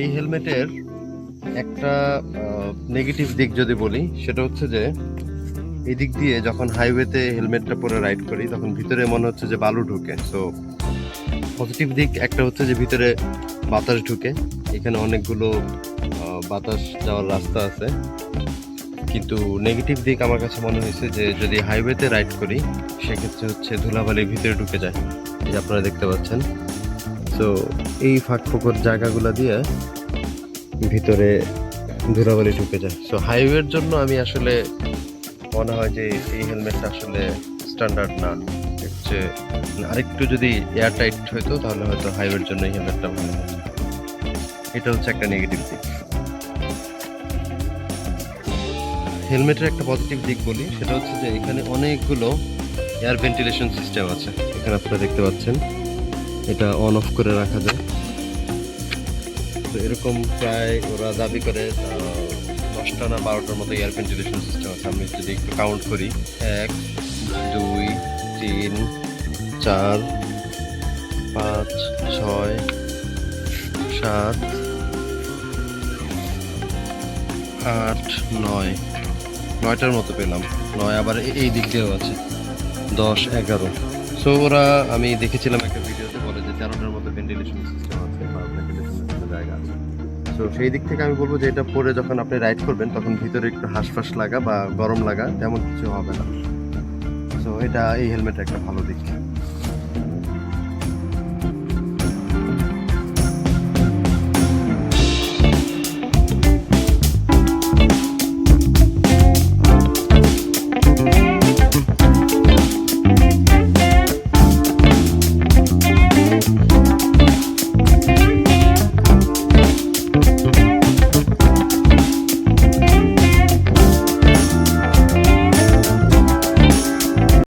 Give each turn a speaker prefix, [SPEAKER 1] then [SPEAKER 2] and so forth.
[SPEAKER 1] এই হেলমেটের একটা নেগেটিভ দিক যদি বলি সেটা হচ্ছে যে এই দিক দিয়ে যখন হাইওয়েতে হেলমেটটা পরে রাইড করি তখন ভিতরে মনে হচ্ছে যে বালু ঢুকে সো পজিটিভ দিক একটা হচ্ছে যে ভিতরে বাতাস ঢুকে এখানে অনেকগুলো বাতাস যাওয়ার রাস্তা আছে কিন্তু নেগেটিভ দিক আমার কাছে মনে হয়েছে যে যদি হাইওয়েতে রাইড করি সেক্ষেত্রে হচ্ছে ধুলাবালি ভিতরে ঢুকে যায় যে আপনারা দেখতে পাচ্ছেন সো এই ফাঁক জায়গাগুলো দিয়ে ভিতরে ধুলাবালি ঢুকে যায় সো হাইওয়ের জন্য আমি আসলে মনে হয় যে এই হেলমেটটা আসলে স্ট্যান্ডার্ড না হচ্ছে আরেকটু যদি এয়ার টাইট হইতো তাহলে হয়তো হাইওয়ের জন্য এই হেলমেটটা ভালো হতো এটা হচ্ছে একটা নেগেটিভ দিক হেলমেটের একটা পজিটিভ দিক বলি সেটা হচ্ছে যে এখানে অনেকগুলো এয়ার ভেন্টিলেশন সিস্টেম আছে এখানে আপনারা দেখতে পাচ্ছেন এটা অন অফ করে রাখা যায় তো এরকম প্রায় ওরা দাবি করে দশটা না বারোটার মতো এয়ার ভেন্টিলেশন সিস্টেম আছে আমি যদি একটু কাউন্ট করি এক দুই তিন চার পাঁচ ছয় সাত আট নয় নয়টার মতো পেলাম নয় আবার এই দিক দিয়েও আছে দশ এগারো সো ওরা আমি দেখেছিলাম একটা তেরোটার মতো ভেন্টিলেশন সিস্টেম আছে বা ভেন্টিলেশন জায়গা আছে সো সেই দিক থেকে আমি বলবো যে এটা পরে যখন আপনি রাইড করবেন তখন ভিতরে একটু হাঁসফাঁস লাগা বা গরম লাগা তেমন কিছু হবে না সো এটা এই হেলমেট একটা ভালো দিক